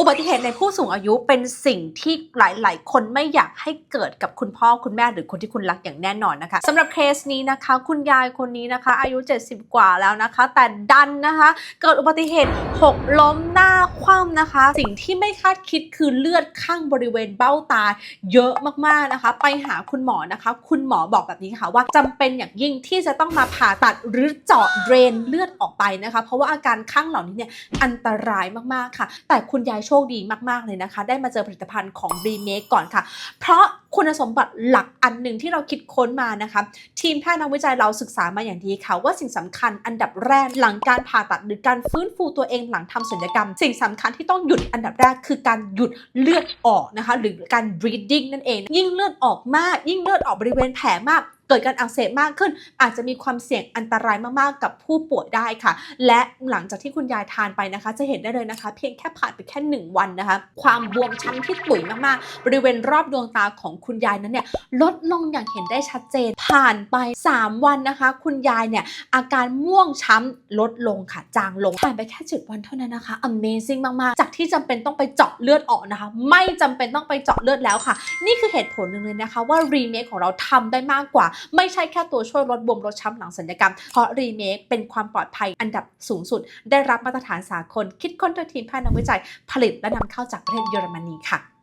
อุบัติเหตุในผู้สูงอายุเป็นสิ่งที่หลาย ๆ คนไม่อยากให้เกิดกับคุณพ่อคุณแม่หรือคนที่คุณรักอย่างแน่นอนนะคะสำหรับเคสนี้นะคะ คุณยายคนนี้นะคะ อายุ 70 กว่าแล้วนะคะ แต่ดันนะคะ เกิดอุบัติเหตุหกล้มหน้าคว่ำ นะคะ สิ่งที่ไม่คาดคิดคือเลือดข้างบริเวณเบ้าตาเยอะมากๆนะคะ ไปหาคุณหมอนะคะ คุณหมอบอกแบบนี้ค่ะว่าจำเป็นอย่างยิ่งที่จะต้องมาผ่าตัดหรือเจาะเดรนเลือดออกไปนะคะ เพราะว่าอาการข้างเหล่านี้เนี่ยอันตรายมากๆค่ะ แต่คุณยายโชคดีมากๆเลยนะคะ ได้มาเจอผลิตภัณฑ์ของ b m a k e ก่อนค่ะ เพราะคุณสมบัติหลักอันหนึ่งที่เราคิดค้นมานะคะ ทีมแพทย์นักวิจัยเราศึกษามาอย่างดีค่ะ ว่าสิ่งสำคัญอันดับแรกหลังการผ่าตัดหรือการฟื้นฟูตัวเองหลังทำศัลยกรรม สิ่งสำคัญที่ต้องหยุดอันดับแรกคือการหยุดเลือดออกนะคะ หรือการ bleeding นั่นเอง ยิ่งเลือดออกมาก ยิ่งเลือดออกบริเวณแผลมาก เกิดการอักเสบมากขึ้น อาจจะมีความเสี่ยงอันตรายมากๆ กับผู้ป่วยได้ค่ะ และหลังจากที่คุณยายทานไปนะคะ จะเห็นได้เลยนะคะ เพียงแค่ผ่านไปแค่ 1 วันนะคะ ความบวมช้ำที่ตุ๋ยมากๆ บริเวณรอบดวงตาของคุณยายนั้นเนี่ยลดลงอย่างเห็นได้ชัดเจนผ่านไป 3 วันนะคะ คุณยายเนี่ยอาการม่วงช้ำลดลงค่ะจางลงผ่านไปแค่7วันเท่านั้นนะคะ Amazing มากๆ จากที่จำเป็นต้องไปเจาะเลือดออกนะคะ ไม่จำเป็นต้องไปเจาะเลือดแล้วค่ะ นี่คือเหตุผลหนึ่งเลยนะคะว่ารีเมคของเราทำได้มากกว่าไม่ใช่แค่ตัวช่วยลดบวมลดช้ำหลังสัญญกรรม เพราะรีเมคเป็นความปลอดภัยอันดับสูงสุด ได้รับมาตรฐานสากล คิดค้นโดยทีมแพทย์นักวิจัยผลิตและนำเข้าจากประเทศเยอรมนีค่ะ